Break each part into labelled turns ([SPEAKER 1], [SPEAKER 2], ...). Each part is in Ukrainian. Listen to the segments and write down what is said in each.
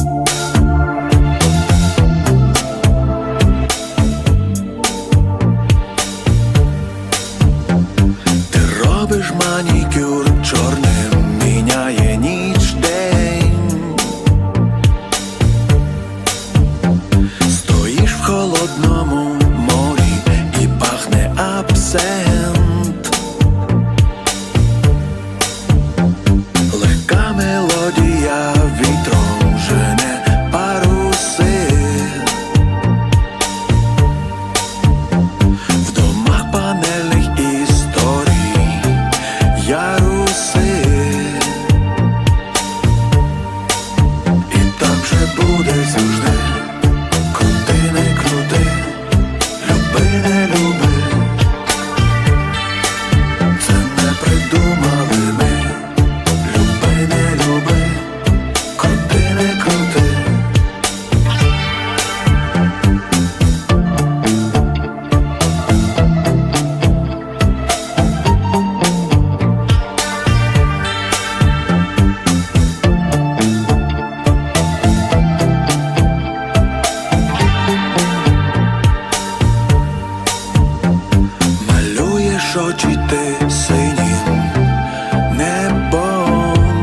[SPEAKER 1] Ти робиш манікюр чорним, міняє ніч. Стоїш в холодному морі і пахне абсент. Лиш ти сині небом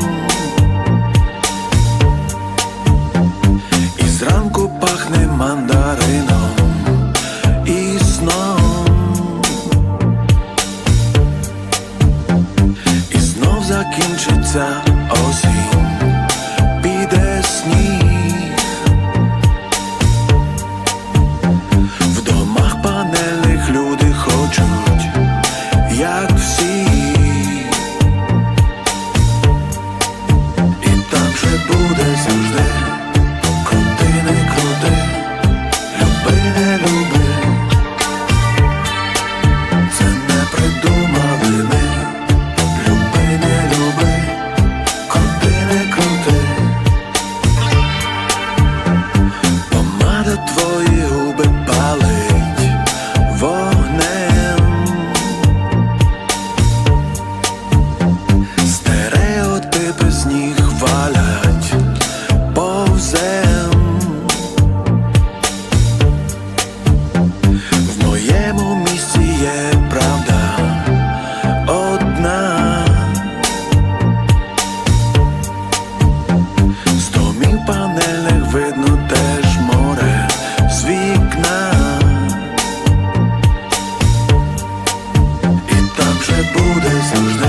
[SPEAKER 1] І зранку пахне мандарином і сном. І знов закінчиться осінь. буде завжди.